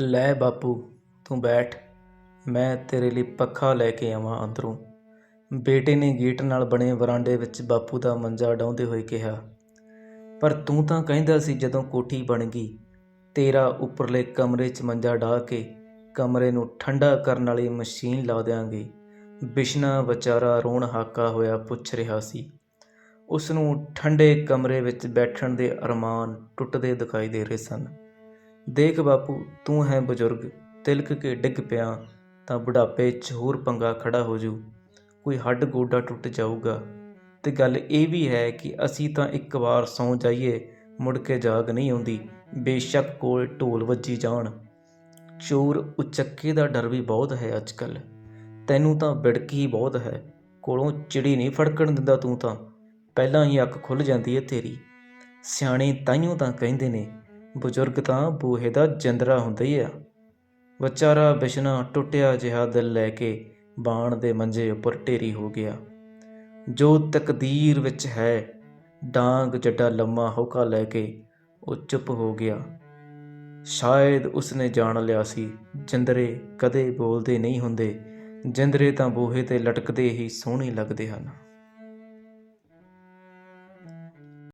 ਲੈ ਬਾਪੂ, ਤੂੰ ਬੈਠ। ਮੈਂ ਤੇਰੇ ਲਈ ਪੱਖਾ ਲੈ ਕੇ ਆਵਾਂ ਅੰਦਰੋਂ। ਬੇਟੇ ਨੇ ਗੇਟ ਨਾਲ ਬਣੇ ਵਰਾਂਡੇ ਵਿੱਚ ਬਾਪੂ ਦਾ ਮੰਜਾ ਡਾਉਂਦੇ ਹੋਏ ਕਿਹਾ, ਪਰ ਤੂੰ ਤਾਂ ਕਹਿੰਦਾ ਸੀ ਜਦੋਂ ਕੋਠੀ ਬਣ ਗਈ, ਤੇਰਾ ਉੱਪਰਲੇ ਕਮਰੇ 'ਚ ਮੰਜਾ ਢਾ ਕੇ ਕਮਰੇ ਨੂੰ ਠੰਡਾ ਕਰਨ ਵਾਲੀ ਮਸ਼ੀਨ ਲਾ ਦਿਆਂਗੇ। ਬਿਸ਼ਨਾ ਵਿਚਾਰਾ ਰੋਣ ਹਾਕਾ ਹੋਇਆ ਪੁੱਛ ਰਿਹਾ ਸੀ। ਉਸ ਨੂੰ ਠੰਡੇ ਕਮਰੇ ਵਿੱਚ ਬੈਠਣ ਦੇ ਅਰਮਾਨ ਟੁੱਟਦੇ ਦਿਖਾਈ ਦੇ ਰਹੇ ਸਨ। ਦੇਖ ਬਾਪੂ, ਤੂੰ ਹੈ ਬਜ਼ੁਰਗ, ਤਿਲਕ ਕੇ ਡਿੱਗ ਪਿਆ, ਤਾਂ ਬੁਢਾਪੇ 'ਚ ਹੋਰ ਪੰਗਾ ਖੜਾ ਹੋ ਜੂ ਕੋਈ ਹੱਡ ਗੋਡਾ ਟੁੱਟ ਜਾਊਗਾ। ਤੇ ਗੱਲ ਇਹ ਵੀ ਹੈ ਕਿ ਅਸੀਂ ਤਾਂ ਇੱਕ ਵਾਰ ਸੌਂ ਜਾਈਏ, ਮੁੜ ਕੇ ਜਾਗ ਨਹੀਂ ਆਉਂਦੀ। ਬੇਸ਼ੱਕ ਕੋਲ ਢੋਲ ਵੱਜੀ ਜਾਣ। ਚੋਰ ਉਚੱਕੇ ਦਾ ਡਰ ਵੀ ਬਹੁਤ ਹੈ ਅੱਜਕੱਲ। ਤੈਨੂੰ ਤਾਂ ਬਿੜਕ ਬਹੁਤ ਹੈ। ਕੋਲੋਂ ਚਿੜੀ ਨਹੀਂ ਫੜਕਣ ਦਿੰਦਾ ਤੂੰ ਤਾਂ। ਪਹਿਲਾਂ ਹੀ ਅੱਖ ਖੁੱਲ ਜਾਂਦੀ ਹੈ ਤੇਰੀ। ਸਿਆਣੇ ਤਾਈਓ ਤਾਂ ਕਹਿੰਦੇ ਨੇ ਬਜ਼ੁਰਗ ਤਾਂ ਬੂਹੇ ਦਾ ਜਿੰਦਰਾ ਹੁੰਦਾ ਹੀ ਆ। ਵਿਚਾਰਾ ਬਿਸ਼ਨਾ ਟੁੱਟਿਆ ਜਿਹਾ ਦਿਲ ਲੈ ਕੇ ਬਾਣ ਦੇ ਮੰਜੇ ਉੱਪਰ ਢੇਰੀ ਹੋ ਗਿਆ। ਜੋ ਤਕਦੀਰ ਵਿੱਚ ਹੈ, ਡਾਂਗ ਜੱਡਾ ਲੰਮਾ ਹੋਕਾ ਲੈ ਕੇ ਉਹ ਚੁੱਪ ਹੋ ਗਿਆ। ਸ਼ਾਇਦ ਉਸਨੇ ਜਾਣ ਲਿਆ ਸੀ, ਜਿੰਦਰੇ ਕਦੇ ਬੋਲਦੇ ਨਹੀਂ ਹੁੰਦੇ। ਜਿੰਦਰੇ ਤਾਂ ਬੂਹੇ ਤੇ ਲਟਕਦੇ ਹੀ ਸੋਹਣੇ ਲੱਗਦੇ ਹਨ।